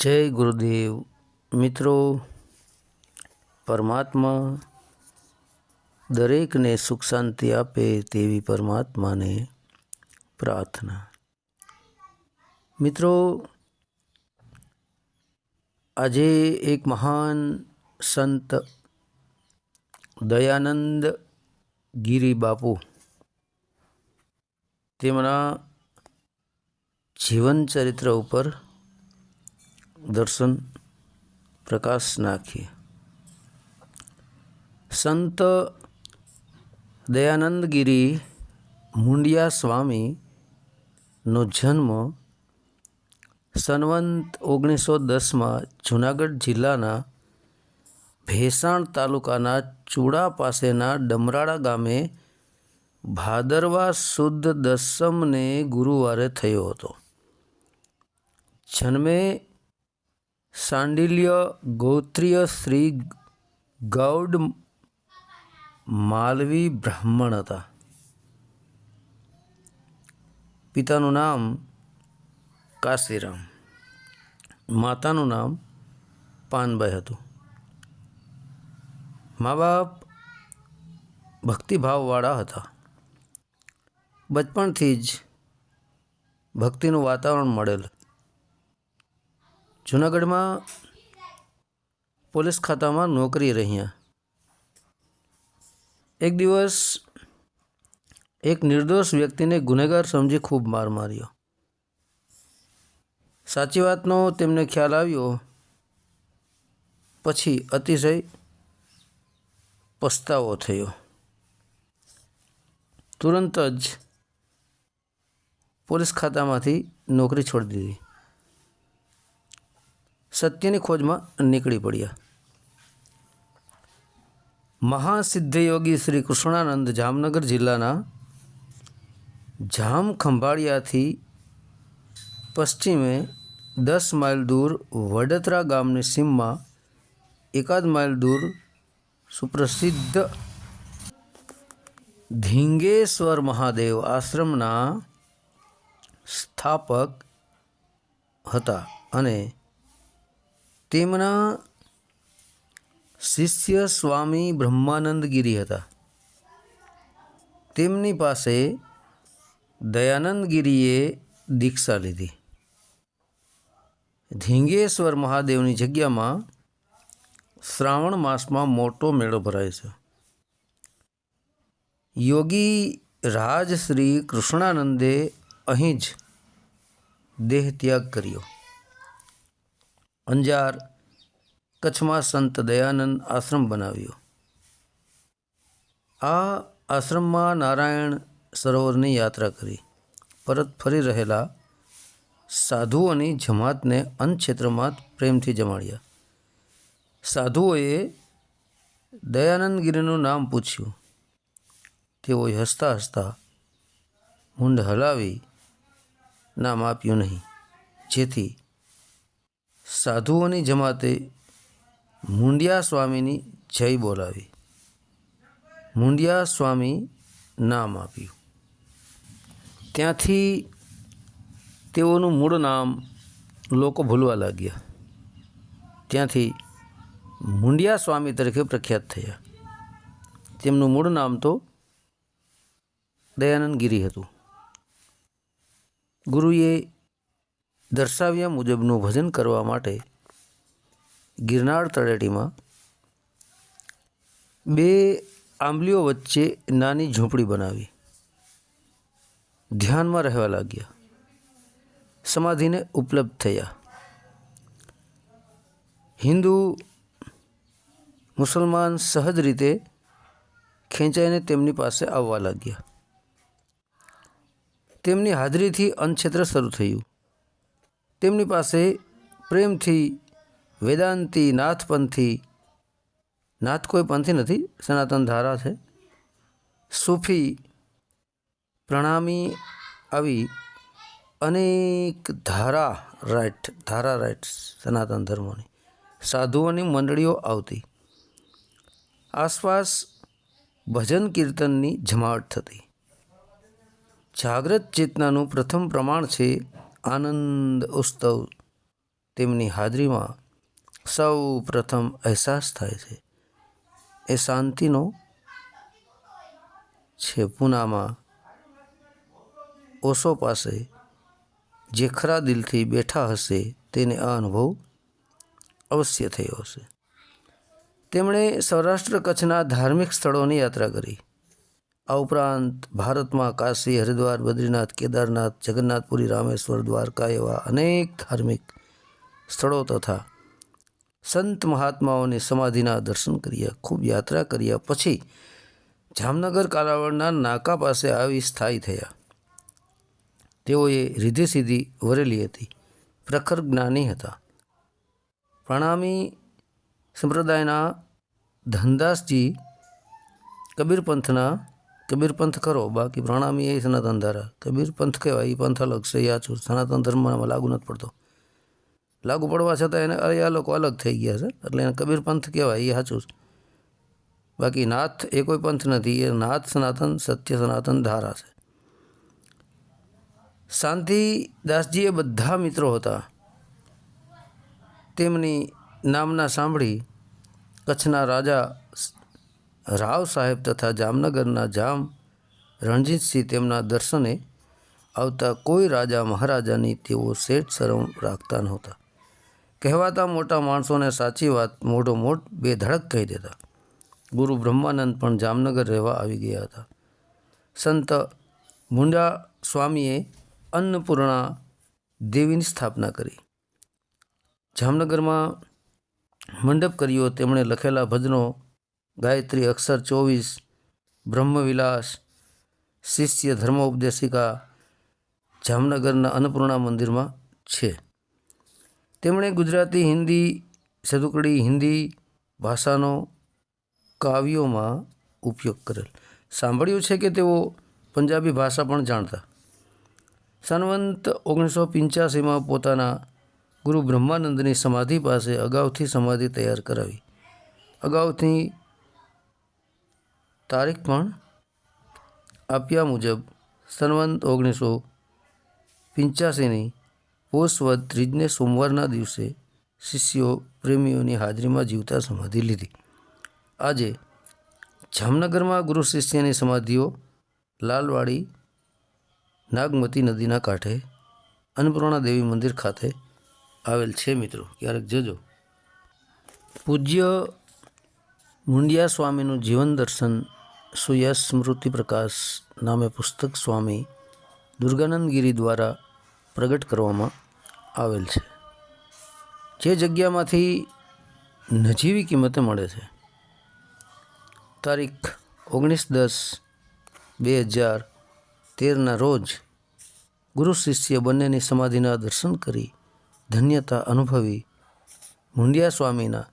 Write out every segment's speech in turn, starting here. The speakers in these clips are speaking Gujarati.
જય ગુરુદેવ. મિત્રો, પરમાત્મા દરેકને સુખ શાંતિ આપે તેવી પરમાત્માને પ્રાર્થના. મિત્રો, આજે એક મહાન સંત દયાનંદ ગિરી બાપુ તેમના જીવન ચરિત્ર ઉપર દર્શન પ્રકાશ નાખીએ સંત દયાનંદગીરી મુંડિયા સ્વામીનો જન્મ સનવંત ઓગણીસો દસમાં જુનાગઢ જિલ્લાના ભેસાણ તાલુકાના ચૂડા પાસેના ડમરાળા ગામે ભાદરવા સુદ દસમને ગુરુવારે થયો હતો જન્મે સાંડિલ્ય ગોત્રીય શ્રી ગૌડ માલવી બ્રાહ્મણ હતા. પિતાનું નામ કાશીરામ. માતાનું નામ પાનબાઈ હતું. મા બાપ ભક્તિભાવવાળા હતા. બચપણથી જ ભક્તિનું વાતાવરણ મળેલ. જુનાગઢમાં પોલીસ ખાતામાં નોકરી રહ્યા. એક દિવસ એક નિર્દોષ વ્યક્તિને ગુનેગાર સમજી ખૂબ માર માર્યો. સાચી વાતનો તેમને ખ્યાલ આવ્યો, પછી અતિશય પસ્તાવો થયો. તુરંત જ પોલીસ ખાતામાંથી નોકરી છોડી દીધી. સત્યની ખોજમાં નીકળી પડ્યા. મહાસિદ્ધયોગી શ્રી કૃષ્ણાનંદ જામનગર જિલ્લાના જામ ખંભાળિયાથી પશ્ચિમે દસ માઇલ દૂર વડતરા ગામની સીમમાં એકાદ માઇલ દૂર સુપ્રસિદ્ધ ધીંગેશ્વર મહાદેવ આશ્રમના સ્થાપક હતા અને તેમના શિષ્ય સ્વામી બ્રહ્માનંદગીરી હતા. તેમની પાસે દયાનંદગીરીએ દીક્ષા લીધી. ધીંગેશ્વર મહાદેવની જગ્યામાં શ્રાવણ માસમાં મોટો મેળો ભરાય છે. યોગી રાજ શ્રી કૃષ્ણાનંદે અહીં જ દેહ ત્યાગ કર્યો. અંજાર કચ્છમાં સંત દયાનંદ આશ્રમ બનાવ્યો. આ આશ્રમમાં નારાયણ સરોવરની યાત્રા કરી. પરત ફરી રહેલા સાધુઓની જમાતને અન્નક્ષેત્રમાં પ્રેમથી જમાડ્યા. સાધુઓએ દયાનંદગીરીનું નામ પૂછ્યું. તેઓએ હસતા હસતા મુંડ હલાવી નામ આપ્યું નહીં. જેથી સાધુઓની જમાતે મુંડિયા સ્વામીની જય બોલાવી. મુંડિયા સ્વામી નામ આપ્યું. ત્યાંથી તેઓનું મૂળ નામ લોકો ભૂલવા લાગ્યા. ત્યાંથી મુંડિયા સ્વામી તરીકે પ્રખ્યાત થયા. તેમનું મૂળ નામ તો દયાનંદ ગિરી હતું. ગુરુએ દર્શાવ્યા મુજબનું ભજન કરવા માટે ગિરનાર તળેટીમાં બે આંબલીઓ વચ્ચે નાની ઝૂંપડી બનાવી. ધ્યાનમાં રહેવા લાગ્યા. સમાધિને ઉપલબ્ધ થયા. હિન્દુ, મુસલમાન સહજ રીતે ખેંચાઈને તેમની પાસે આવવા લાગ્યા. તેમની હાજરીથી અન્નક્ષેત્ર શરૂ થયું. તેમની પાસે પ્રેમથી, વેદાંતી નાથપંથી નાથ કોઈ પંથી નથી, સનાતન ધારા છે. સૂફી, પ્રણામી આવી અનેક ધારા રાઇટ ધારા રાઇટ સનાતન ધર્મોની. સાધુઓની મંડળીઓ આવતી. આસપાસ ભજન કીર્તનની જમાવટ થતી. જાગ્રત ચેતનાનું પ્રથમ પ્રમાણ છે આનંદ ઉત્સવ તેમની હાજરીમાં સૌ પ્રથમ અહેસાસ થાય છે. એ શાંતિનો છે પૂનામાં. ઓશો પાસે જે ખરા દિલથી બેઠા હશે તેને આ અનુભવ અવશ્ય થયો હશે. તેમણે સૌરાષ્ટ્ર કચ્છના ધાર્મિક સ્થળોની યાત્રા કરી. આ ઉપરાંત ભારતમાં કાશી, હરિદ્વાર, બદ્રીનાથ, કેદારનાથ, જગન્નાથપુરી, રામેશ્વર, દ્વારકા એવા અનેક ધાર્મિક સ્થળો તથા સંત મહાત્માઓની સમાધિના દર્શન કર્યા, ખૂબ યાત્રા કર્યા, પછી જામનગર કાલાવડના નાકા પાસે આવી સ્થાયી થયા. તેઓએ રીધિ સીધી વરેલી હતી, પ્રખર જ્ઞાની હતા. પ્રણામી સંપ્રદાયના ધનદાસજી કબીર પંથના કબીર પંથ કરો બાકી પ્રણામી એ સનાતન ધારા. કબીર પંથ કહેવાય, એ પંથ અલગ છે યાચું સનાતન ધર્મમાં લાગુ નથી પડતો. લાગુ પડવા છતાં એને અરે આ લોકો અલગ થઈ ગયા છે, એટલે એને કબીર પંથ કહેવાય, એ સાચું છે. બાકી નાથ એ કોઈ પંથ નથી, એ નાથ સનાતન, સત્ય સનાતન ધારા છે. શાંતિદાસજી એ બધા મિત્રો હતા. તેમની નામના સાંભળી કચ્છના રાજા રાવ સાહેબ તથા જામનગરના જામ રણજીતસિંહ તેમના દર્શને આવતા કોઈ રાજા મહારાજાની તેઓ શેઠ શરમ રાખતા નહોતા. કહેવાતા મોટા માણસોને સાચી વાત મોઢો મોટ બે ધડક કહી દેતા. ગુરુ બ્રહ્માનંદ પણ જામનગર રહેવા આવી ગયા હતા. સંત મુંડા સ્વામીએ અન્નપૂર્ણા દેવીની સ્થાપના કરી. જામનગરમાં મંડપ કર્યો, તેમણે લખેલા ભજનો ગાયત્રી અક્ષર ચોવીસ, બ્રહ્મવિલાસ, શિષ્ય ધર્મ ઉપદેશિકા જામનગરના અન્નપૂર્ણા મંદિરમાં છે. તેમણે ગુજરાતી, હિન્દી સદુકડી હિન્દી ભાષાનો કાવ્યોમાં ઉપયોગ કરેલ. સાંભળ્યું છે કે તેઓ પંજાબી ભાષા પણ જાણતા. સનવંત ઓગણીસો પંચ્યાસીમાં પોતાના ગુરુ બ્રહ્માનંદની સમાધિ પાસે અગાઉથી સમાધિ તૈયાર કરાવી. અગાઉથી તારીખ પણ આપ્યા મુજબ સનવંત ઓગણીસો પંચ્યાસીની પોષવદ ત્રીજને સોમવારના દિવસે શિષ્યો પ્રેમીઓની હાજરીમાં જીવતા સમાધિ લીધી. આજે જામનગરમાં ગુરુ શિષ્યની સમાધિઓ લાલવાડી નાગમતી નદીના કાંઠે અન્નપૂર્ણા દેવી મંદિર ખાતે આવેલ છે મિત્રો. ક્યારેક જજો. પૂજ્ય મુંડિયા સ્વામીનું જીવન દર્શન સુયશ સ્મૃતિ પ્રકાશ નામે પુસ્તક સ્વામી દુર્ગાનંદગીરી દ્વારા પ્રગટ કરવામાં આવેલ છે. જે જગ્યામાંથી નજીવી કિંમતે મળે છે. તારીખ ઓગણીસ દસ બે હજાર તેરના રોજ ગુરુ શિષ્ય બંનેની સમાધિના દર્શન કરી ધન્યતા અનુભવી મુંડિયા સ્વામીના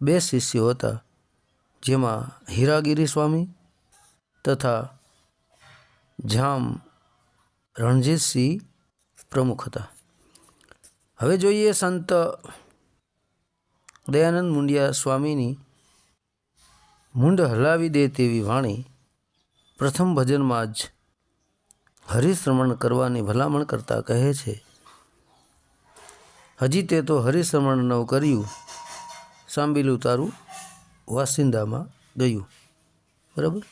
બે શિષ્યો હતા, જેમાં હીરાગીરી સ્વામી તથા જામ રણજીતસિંહ પ્રમુખ હતા. હવે જોઈએ સંત દયાનંદ મુંડિયા સ્વામીની મુંડ હલાવી દે તેવી વાણી પ્રથમ ભજનમાં જ હરિશ્રમણ કરવાની ભલામણ કરતા કહે છે, હજી તે તો હરિશ્રમણ નવ કર્યું, સાંભીલું તારું વાસિંદામાં ગયું. બરાબર?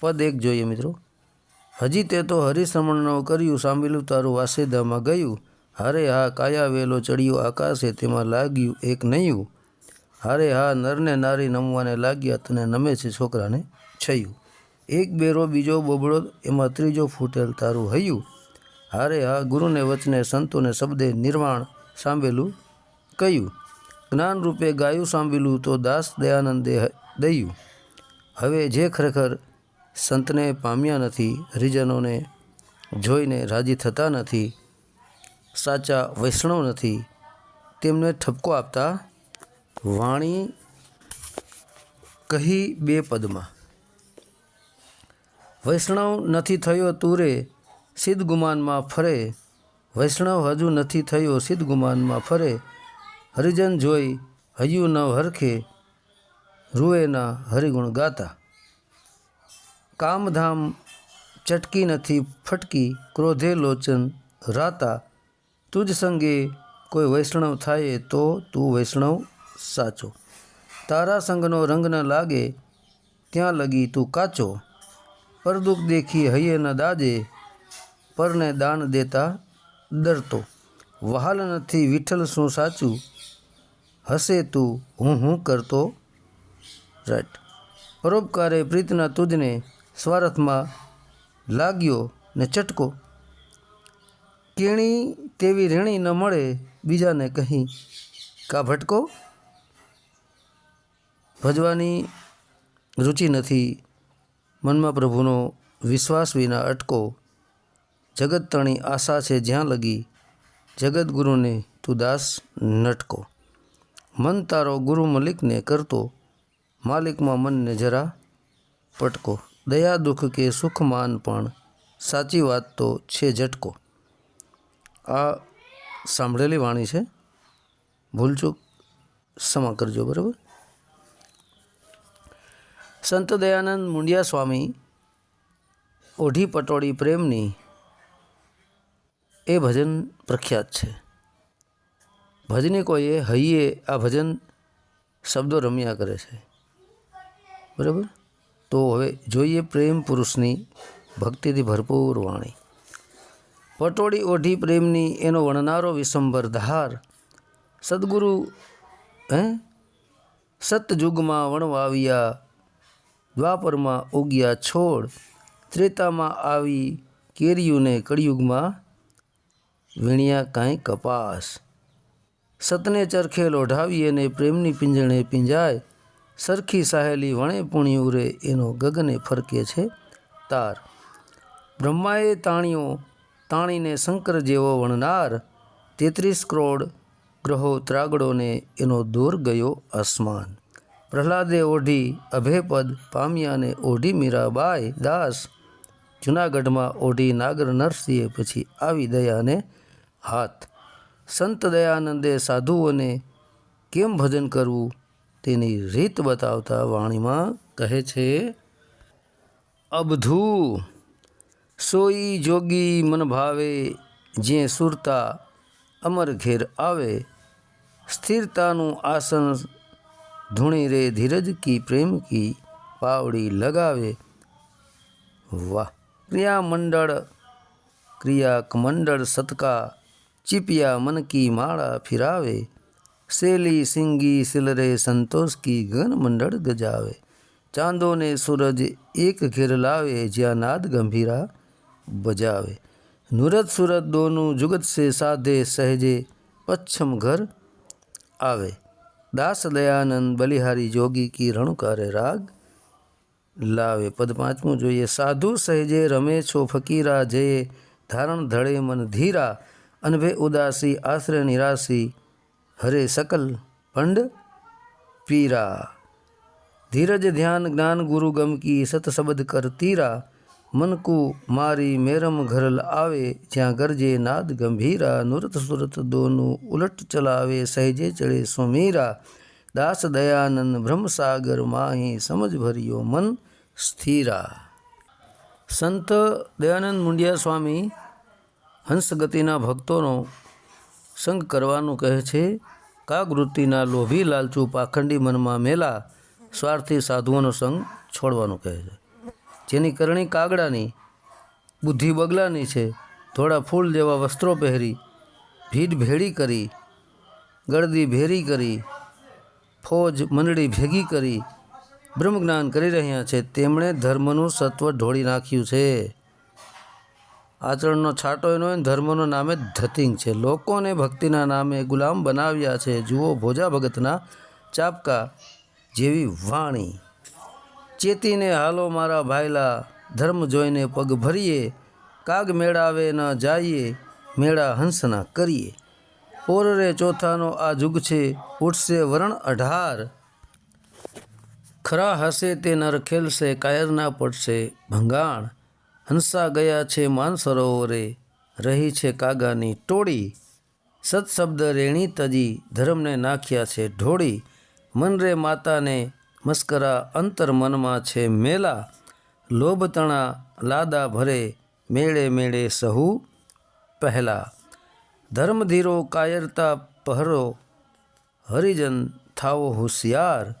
પદ એક જોઈએ મિત્રો. હજી તે તો હરિશ્રમણનો કર્યું સાંભળ્યું તારું વાસેદામાં ગયું. હારે હા કાયા વેલો ચડ્યો આકાશે તેમાં લાગ્યું એક નયું. હારે હા નરને નારી નમવાને લાગ્યા તને નમે છે છોકરાને છયું. એક બેરો બીજો બોબળો એમાં ત્રીજો ફૂટેલ તારું હૈયું. હારે હા ગુરુને વચને સંતોને શબ્દે નિર્વાણ સાંભેલું કહ્યું જ્ઞાનરૂપે ગાયું સાંભેલું તો દાસ દયાનંદે દયું. હવે જે ખરેખર સંતને પામ્યા નથી, હરિજનોને જોઈને રાજી થતા નથી, સાચા વૈષ્ણવ નથી, તેમને ઠપકો આપતા વાણી કહી બે પદમાં, વૈષ્ણવ નથી થયો તુરે, સિદ્ધ ગુમાનમાં ફરે, વૈષ્ણવ હજુ નથી થયો, સિદ્ધ ગુમાનમાં ફરે, હરિજન જોઈ હૈયું ન હરખે, રૂએના હરિગુણ ગાતા કામધામ ચટકી નથી, ફટકી, ક્રોધે લોચન રાતા. તુજ સંગે કોઈ વૈષ્ણવ થાય તો તું વૈષ્ણવ સાચો. તારા સંગનો રંગ ન લાગે, ત્યાં લગી તું કાચો. પર દુઃખ દેખી હૈયે ન દાજે, પરને દાન દેતા ડરતો. વહાલ નથી, વિઠ્ઠલ શું સાચું? હશે તું, હું હું કરતો રાઈટ પરોપકારે પ્રીતના તુજને સ્વાર્થમાં લાગ્યો ને ચટકો. કેણી તેવી રેણી ન મળે બીજાને કહી, કા ભટકો? ભજવાની રુચિ નથી. મનમાં પ્રભુનો વિશ્વાસ વિના અટકો. જગત તણી આશા છે જ્યાં લગી. જગતગુરુને તું દાસ નટકો. મન તારો ગુરુ મલિકને કરતો. માલિકમાં મનને જરા પટકો. દયા, દુઃખ કે સુખમાન પણ સાચી વાત તો છે ઝટકો. આ સાંભળેલી વાણી છે. ભૂલચૂક ક્ષમા કરજો, બરાબર? સંત દયાનંદ મુંડિયા સ્વામી ઓઢી પટોળી પ્રેમની એ ભજન પ્રખ્યાત છે. ભજનીકોએ હૈયે આ ભજન શબ્દો રમ્યા કરે છે. બરાબર? તો હવે જોઈએ પ્રેમ પુરુષની ભક્તિથી ભરપૂર વાણી. પટોળી ઓઢી પ્રેમની એનો વણનારો વિસંભર ધાર. સદગુરુ, હે? સતયુગમાં વણવાવ્યા, દ્વાપરમાં ઉગ્યા છોડ. ત્રેતામાં આવી કેરીયુને કળિયુગમાં વીણ્યા કાંઈ કપાસ. સતને ચરખે લોઢાવી અને પ્રેમની પિંજણે પિંજાય. સરખી સાહેલી વણે પુણ્યું રે એનો ગગને ફરકે છે તાર. બ્રહ્માએ તાણીઓ તાણીને શંકર જેવો વણનાર તેત્રીસ કરોડ ગ્રહો ત્રાગડોને એનો દૂર ગયો આસમાન. પ્રહલાદે ઓઢી અભેપદ પામ્યાને ઓઢી મીરાબાઈ દાસ. જૂનાગઢમાં ઓઢી નાગર નરસિંહે પછી આવી દયાને હાથ. સંત દયાનંદે સાધુઓને કેમ ભજન કરવું? તેની રીત બતાવતા વાણીમાં કહે છે, અબધુ, સોઈ જોગી મન ભાવે જે સુરતા અમર ઘેર આવે, સ્થિરતાનું આસન ધૂણી રે ધીરજ કી પ્રેમ કી પાવડી લગાવે. વાહ! ક્રિયા મંડળ ક્રિયા મંડળ સતકા ચીપિયા મન કી માળા ફિરાવે સેલી સિંગી સિલરે સંતોષ કી ગન મંડળ ગજાવે. ચાંદોને સૂરજ એક ઘેર લાવે, જ્યાં નાદ ગંભીરા બજાવે. નુરત સુરત દોનું જુગત સે સાધે સહેજે પચ્છમ ઘર આવે. દાસ દયાનંદ બલિહારી જોગી કી રણુકારે રાગ લાવે. પદ પાંચમું જોઈએ. સાધુ સહેજે રમે છો ફકીરા જયે ધારણ ધળે મન ધીરા. અનભે ઉદાસી, આશ્રય નિરાશી હરે સકલ પંડ પીરા ધીરજ ધ્યાન જ્ઞાન ગુરુ ગમ કી સત શબ્દ કર તીરા મનકુ મારી મેરમ ઘરલ આવે જ્યાં ગરજે નાદ ગંભીરા નુરત સુરત દોનું ઉલટ ચલાવે સહેજે ચડે સુમીરા દાસ દયાનંદ બ્રહ્મસાગર માહી સમજ ભર્યો મન સ્થિરા સંત દયાનંદ મુંડિયા સ્વામી હંસગતિના ભક્તોનો સંગ કરવાનું કહે છે, કાગવૃત્તિના લોભી લાલચુ પાખંડી મનમાં મેલા, સ્વાર્થી સાધુઓનો સંગ છોડવાનું કહે છે. જેની કરણી કાગડાની, બુદ્ધિ બગલાની છે થોડા ફૂલ જેવા વસ્ત્રો પહેરી, ભીડ ભેળી કરી, ગળદી ભેરી કરી, ફોજ મંડળી ભેગી કરી બ્રહ્મજ્ઞાન કરી રહ્યા છે, તેમણે ધર્મનું સત્વ ઢોળી નાખ્યું છે. આચરણનો છાંટો એનો ધર્મનો નામે ધતિંગ છે. લોકોને ભક્તિના નામે ગુલામ બનાવ્યા છે. જુઓ ભોજા ભગતના ચાપકા જેવી વાણી. ચેતીને હાલો મારા ભાઈલા ધર્મ જોઈને પગ ભરીએ. કાગ મેળાવે ન જાઈએ, મેળા હંસના કરીએ. પોરરે ચોથાનો આ જુગ છે, ઉઠશે વરણ અઢાર. ખરા હશે તે નર ખેલશે, કાયરના પડશે ભંગાણ. હંસા ગયા છે માનસરોવરે, રહી છે કાગાની ટોળી. સત્શબ્દ રેણી તજી ધર્મને નાખ્યા છે ઢોળી. મન રે માતાને મસ્કરા અંતર મનમાં છે મેલા. લોભતણા લાદા ભરે મેળે મેળે સહુ પહેલા. ધર્મધીરો કાયરતા પહરો, હરિજન થાવો હોશિયાર.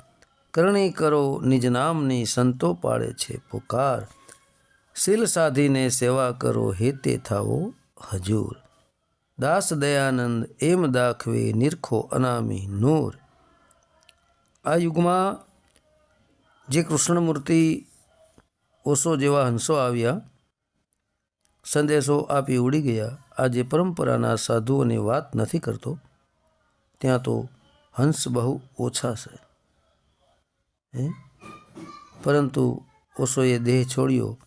કરણી કરો નિજ નામની સંતો પાડે છે પુકાર. શીલ સાધીને સેવા કરો, હેતે થાવો હજૂર. દાસ દયાનંદ એમ દાખવે, નિરખો અનામી નૂર. આ યુગમાં જે કૃષ્ણમૂર્તિ ઓશો જેવા હંસો આવ્યા, સંદેશો આપી ઉડી ગયા આજે પરંપરાના સાધુઓની વાત નથી કરતો, ત્યાં તો હંસ બહુ ઓછા છે. પરંતુ ઓશોએ દેહ છોડ્યો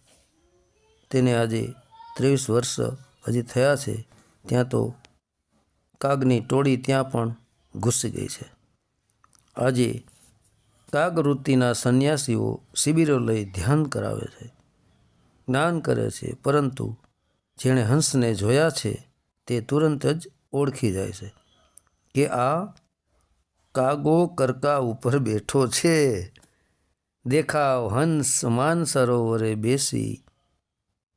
તેને આજે ત્રેવીસ વર્ષ હજી થયા છે, ત્યાં તો કાગની ટોળી ત્યાં પણ ઘૂસી ગઈ છે. આજે કાગવૃત્તિના સંન્યાસીઓ શિબિરો લઈ ધ્યાન કરાવે છે. જ્ઞાન કરે છે, પરંતુ જેણે હંસને જોયા છે, તે તુરંત જ ઓળખી જાય છે કે આ કાગો કરકા ઉપર બેઠો છે. દેખાવ હંસ માન સરોવરે બેસી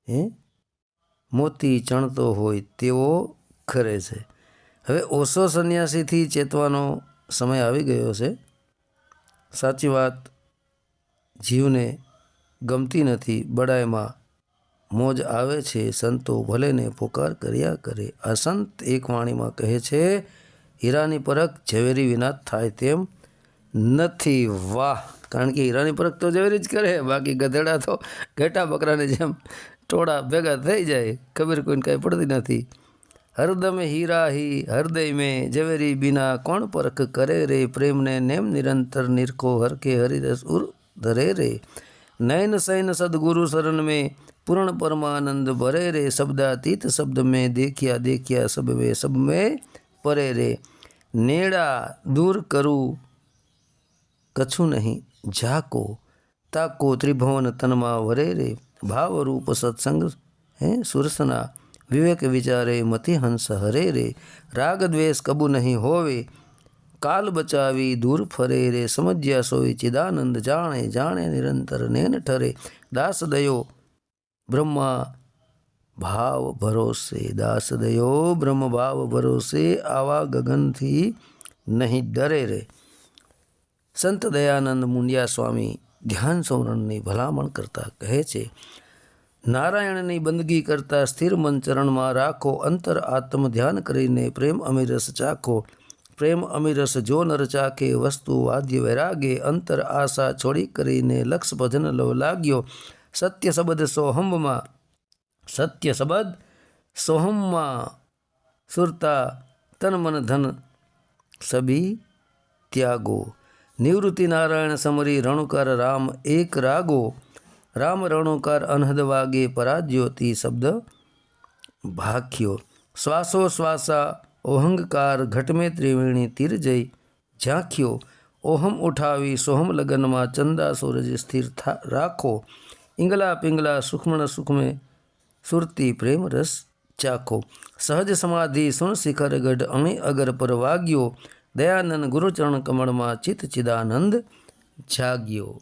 હે? મોતી ચણતો હોય તેવો ખરે છે. હવે ઓશો સંન્યાસીથી ચેતવાનો સમય આવી ગયો છે. સાચી વાત, જીવને ગમતી નથી. બડાઈમાં મોજ આવે છે. સંતો ભલેને પોકાર કર્યા કરે. આ એક વાણીમાં કહે છે, હીરાની પરખ ઝવેરી વિના થાય તેમ નથી. વાહ! કારણ કે હીરાની પરખ તો ઝવેરી જ કરે. બાકી ગધેડા તો ઘેટા બકરાની જેમ ટોળા ભેગા થઈ જાય, ખબર કોઈને કાંઈ પડતી નથી. હરદમે હીરા હી હૃદય મેં ઝવેરી બિના કોણ પરખ કરે રે? પ્રેમને નેમ નિરંતર નિરખો હરકે હરિરસ ઉર ધરે રે. નયન સૈન સદગુરુ શરણ મેં પૂર્ણ પરમાનંદ ભરે રે. શબ્દાતીત શબ્દ મેં દેખ્યા દેખ્યા સબ મેં સબ મેં પરે રે. નેડા દૂર કરું કછું નહીં, ઝાકો, તાકો ત્રિભુવન તનમાં વરે રે. ભાવરૂપ સત્સંગ, હે, સુરસના વિવેક વિચારે મતિ હંસ હરે રે, રાગ દ્વેષ કબુ નહીં હોવે, કાલ બચાવી દૂર ફરે રે, સમજ્યા સોય ચિદાનંદ જાણે જાણે નિરંતર નેન ઠરે, દાસ દયો બ્રહ્મા ભાવ ભરોસે, દાસ દયો બ્રહ્મ ભાવ ભરોસે, આવા ગગનથી નહીં ડરે રે. સંત દયાનંદ મુંડિયા સ્વામી ધ્યાન સમરણની ભલામણ કરતા કહે છે, નારાયણની બંદગી કરતા સ્થિર મન ચરણમાં રાખો, અંતર આત્મ ધ્યાન કરીને પ્રેમ અમીરસ ચાખો. પ્રેમ અમીરસ જો નર ચાખે, વસ્તુ વાદ્ય વૈરાગે, અંતર આશા છોડી કરીને લક્ષ ભજન લવ લાગ્યો. સત્ય શબ્દ સોહમમાં, સત્ય શબ્દ સોહમમાં સુરતા તન મન ધન સભી ત્યાગો. નિવૃત્તિ નારાયણ સમરી રણુકાર રામ એક રાગો. રામ રણુકાર અનહદ વાગે પરાજ્યોતિ શબ્દ ભાખ્યો. શ્વાસો શ્વાસા ઓહંકાર ઘટમે ત્રિવેણી તીર જઈ ઝાંખ્યો. ઓહમ ઉઠાવી સોહમ લગનમાં ચંદા સૂરજ સ્થિર થા રાખો. ઇંગલા પિંગલા સુખમણ સુખમે સુરતી પ્રેમ રસ ચાખો. સહજ સમાધિ સુણ શિખર ગઢ અણી અગર પર વાગ્યો. દયાનંદ ગુરુચરણ કમળમાં ચિત્ત ચિદાનંદ જાગ્યો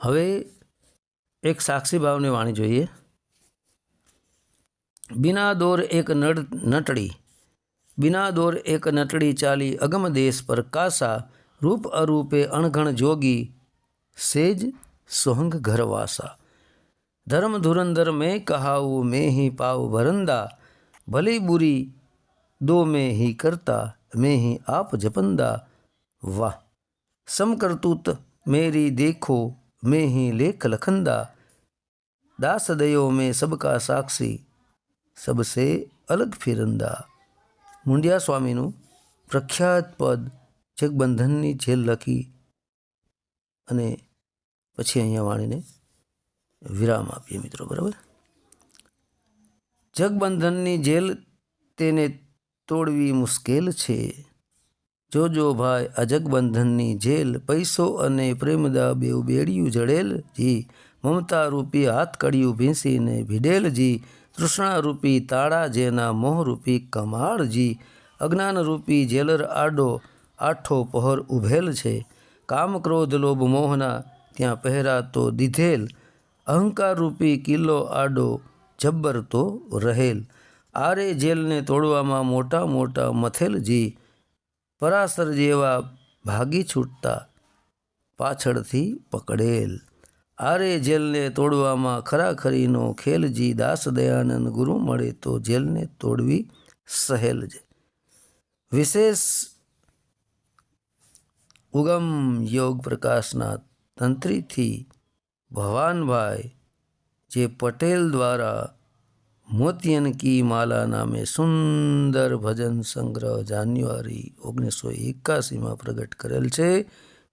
હવે એક સાક્ષી ભાવની વાણી જોઈએ બિના દોર એક નડ નટડી બિના દોર એક નટડી ચાલી અગમ દેશ પર કાસા રૂપ અરૂપે અણઘણ જોગી સેજ સોહંગ ઘરવાસા ધર્મ ધુરંધર મેં કહાવું મેં ही पाव भरंदा भली बुरी दो में ही करता मैं ही आप जपंदा वाह समकर्तुत मेरी देखो मैं ही लेख लखंदा दास दयो में सबका साक्षी सबसे અલગ ફિરંદા મુંડિયા સ્વામીનું પ્રખ્યાત પદ જગબંધનની જેલ લખી અને પછી અહીંયા વાણીને વિરામ આપીએ મિત્રો બરાબર જગબંધનની જેલ તેને તોડવી મુશ્કેલ છે. જોજો ભાઈ અજગબંધનની જેલ પૈસો અને પ્રેમદા બેવ બેડિયું જડેલ જી. મમતા રૂપી હાથ ભીંસીને ભીડેલજી તૃષ્ણા રૂપી તાળા જેના મોહરૂપી કમાળજી અજ્ઞાન રૂપી જેલર આડો આઠો પહોર ઉભેલ છે. કામ ક્રોધ લોભ મોહના ત્યાં પહેરાતો દીધેલ. અહંકાર રૂપી કિલ્લો આડો જબ્બર તો રહેલ. આરે જેલને તોડવામાં મોટા મોટા મથેલજી પરાસર જેવા ભાગી છૂટતા પાછળથી પકડેલ. આરે જેલને તોડવામાં ખરાખરીનો ખેલજી દાસ દયાનંદ ગુરુ મળે તો જેલને તોડવી સહેલ છે વિશેષ ઉગમ યોગ પ્રકાશના તંત્રીથી ભવાનભાઈ, જે પટેલ દ્વારા મોતિયન કી માલા નામે સુંદર ભજન સંગ્રહ જાન્યુઆરી ઓગણીસો એકાસીમાં પ્રગટ કરેલ છે.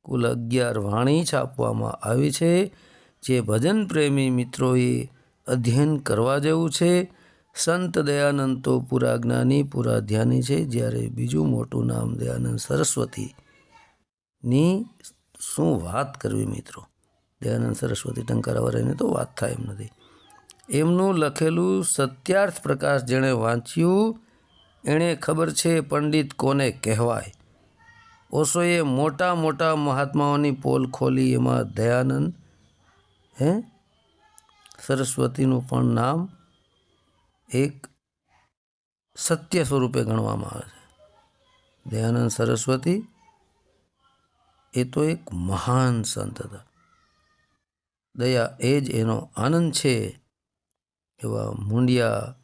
કુલ અગિયાર વાણી છાપવામાં આવી છે, જે ભજન પ્રેમી મિત્રોએ અધ્યયન કરવા જેવું છે. સંત દયાનંદ તો પૂરા જ્ઞાની, પૂરા ધ્યાની છે. જ્યારે બીજું મોટું નામ દયાનંદ સરસ્વતીની શું વાત કરવી મિત્રો? દયાનંદ સરસ્વતી ટંકારાવાળાની તો વાત થાય એમ નથી. એમનું લખેલું સત્યાર્થ પ્રકાશ જેણે વાંચ્યું, એણે ખબર છે પંડિત કોને કહેવાય. ઓશોએ મોટા મોટા મહાત્માઓની પોલ ખોલી, એમાં દયાનંદ, હે? સરસ્વતીનું પણ નામ એક સત્ય સ્વરૂપે ગણવામાં આવે છે. દયાનંદ સરસ્વતી, એ તો એક મહાન સંત હતા. દયા એ જ એનો આનંદ છે. એવા મુંડિયા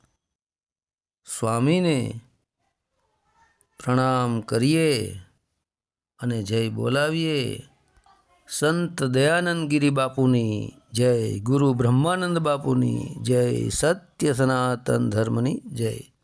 સ્વામીને પ્રણામ કરીએ અને જય બોલાવીએ. સંત દયાનંદ ગિરી બાપુની જય, ગુરુ બ્રહ્માનંદ બાપુની જય, સત્ય સનાતન ધર્મની જય.